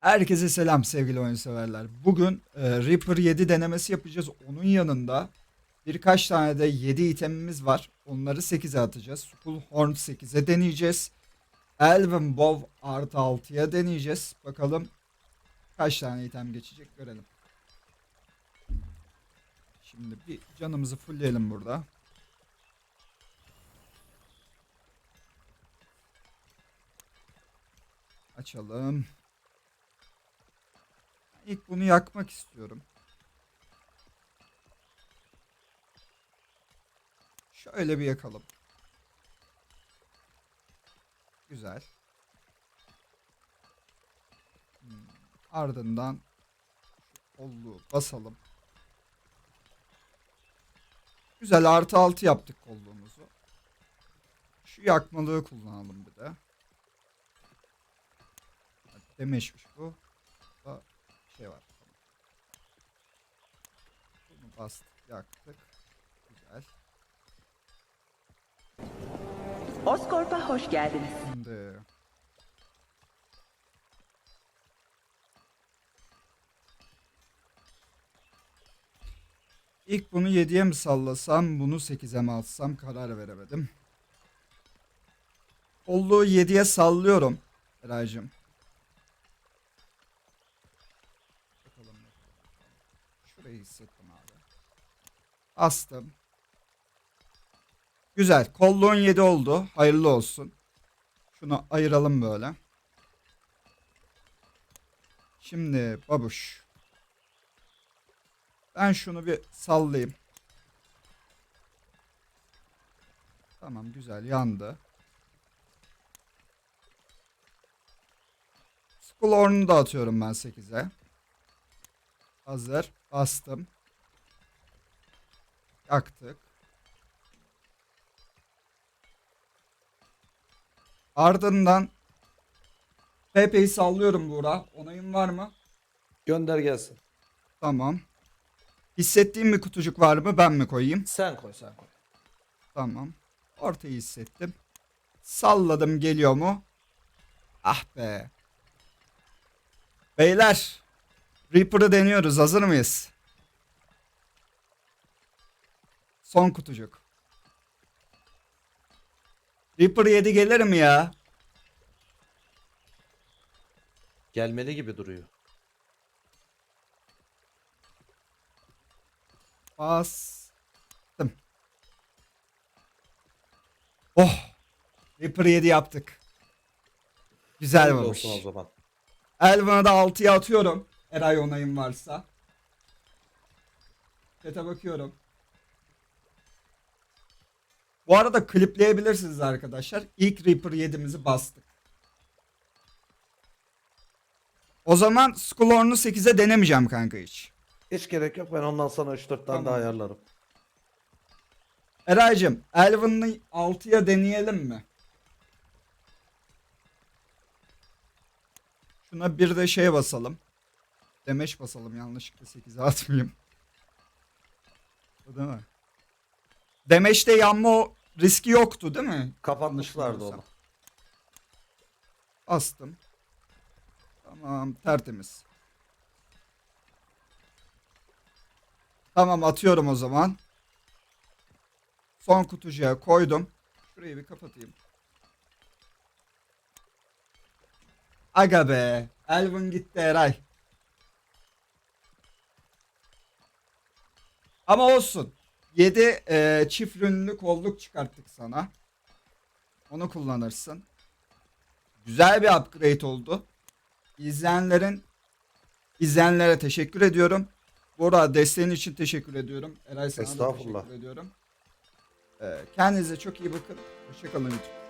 Herkese selam sevgili oyun severler. Bugün e, Reaper 7 denemesi yapacağız. Onun yanında birkaç tane de 7 itemimiz var. Onları 8'e atacağız. Skull Horn 8'e deneyeceğiz. Elven Bow artı 6'ya deneyeceğiz. Bakalım kaç tane item geçecek görelim. Şimdi bir canımızı fullleyelim burada. Açalım. İlk bunu yakmak istiyorum. Şöyle bir yakalım. Güzel. Hmm, Ardından kolluğu basalım. Güzel artı altı yaptık kolluğumuzu. Şu yakmalığı kullanalım bir de. Demeçmiş bu. Da şey var. Bunu bastık, yaktık. Güzel. Oscorp'a hoş geldiniz. Şimdi İlk bunu 7'ye mi sallasam, bunu 8'e mi alsam karar veremedim. Kolluğu 7'ye sallıyorum Eraycığım. Şurayı hissettim abi. Astım. Güzel. Kolluğun 7 oldu. Hayırlı olsun. Şunu ayıralım böyle. Şimdi babuş. Ben şunu bir sallayayım. Tamam güzel yandı. Skull Horn'u da atıyorum ben 8'e. Hazır. Bastım. Yaktık. Ardından Pepe'yi sallıyorum Buğra. Onayın var mı? Gönder gelsin. Tamam. Hissettiğim bir kutucuk var mı? Ben mi koyayım? Sen koy sen koy. Tamam. Ortayı hissettim. Salladım geliyor mu? Ah be. Beyler. Reaper'ı deniyoruz. Hazır mıyız? Son kutucuk. Reaper 7 gelir mi ya? Gelmeli gibi duruyor. Bastım. Oh. Reaper 7 yaptık. Güzel Hayırlı olmuş. olsun o zaman. Elvan'a da 6'ya atıyorum. Eray onayım varsa. Chat'e bakıyorum. Bu arada klipleyebilirsiniz arkadaşlar. İlk Reaper 7'mizi bastık. O zaman Skull Horn'u 8'e denemeyeceğim kanka hiç. Hiç gerek yok ben ondan sonra 3-4 tane Tamam. daha ayarlarım. Eray'cım Elvan'ı 6'ya deneyelim mi? Şuna bir de şey basalım. Demeç basalım yanlışlıkla 8'e atmayayım. Bu değil mi? Demeçte yanma o riski yoktu değil mi? Kapatmışlardı onu. Astım. Tamam tertemiz. Tamam atıyorum o zaman. Son kutucuğa koydum. Şurayı bir kapatayım. Aga be. Elvin gitti Eray. Ama olsun. 7 e, çift rünlü kolluk çıkarttık sana. Onu kullanırsın. Güzel bir upgrade oldu. İzleyenlerin izleyenlere teşekkür ediyorum. Bora desteğin için teşekkür ediyorum. Eray sana da teşekkür ediyorum. Ee, kendinize çok iyi bakın. Hoşçakalın YouTube.